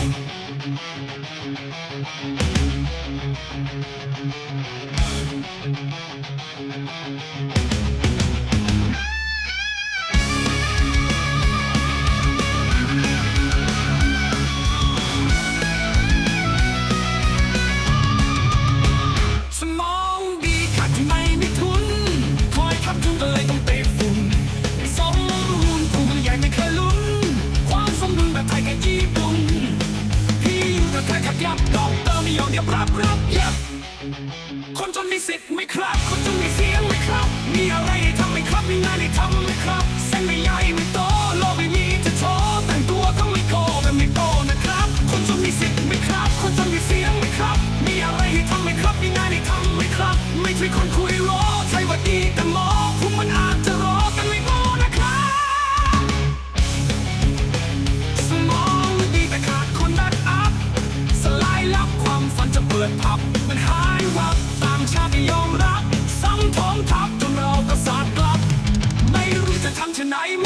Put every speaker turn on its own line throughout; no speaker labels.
We'll ยอมเดี๋ยวรับรับยับคนจนมีสิทธิ์ไหมครับ คนจนมีเสียงไหมครับ มีอะไรให้ทำไหมครับ มีงานให้ทำไหมครับ เส้นไม่ใหญ่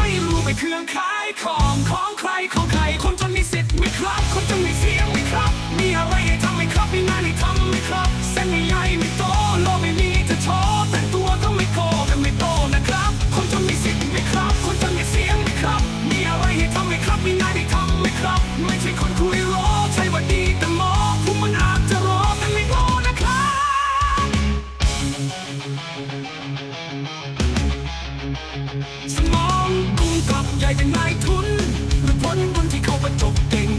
ไม่รู้ไปเครื่องขายของของใครของใครคนจนมีสิทธิ์ไม่ครับ คนจนมีเสียง สมองกุ้งกับใหญ่เป็นนายทุนหรือผลบุญที่เขาประจบเก่ง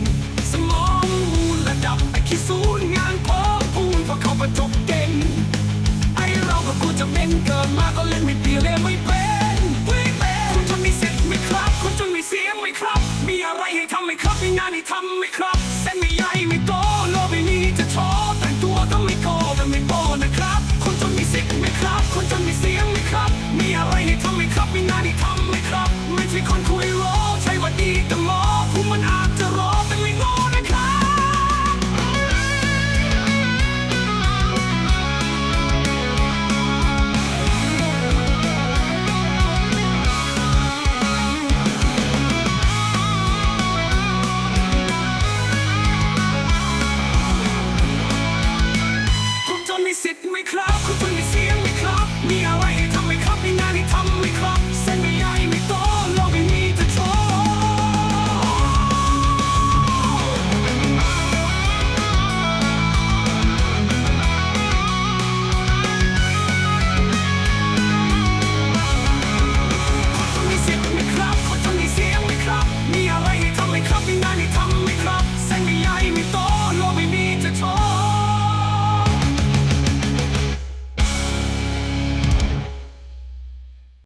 สมองมูลระดับไอคิดศูนย์งานพอพูนเพราะเขาประจบเก่ง ไอเราก็กูจะเป็นเกิดมาก็เล่นไม่เปียเล่นไม่เป็นไม่เป็นคุณจะมีสิทธิ์ไหมครับ คุณจะมีเสียงไหมครับ มีอะไรให้ทำไหมครับ มีงานให้ทำไหมครับ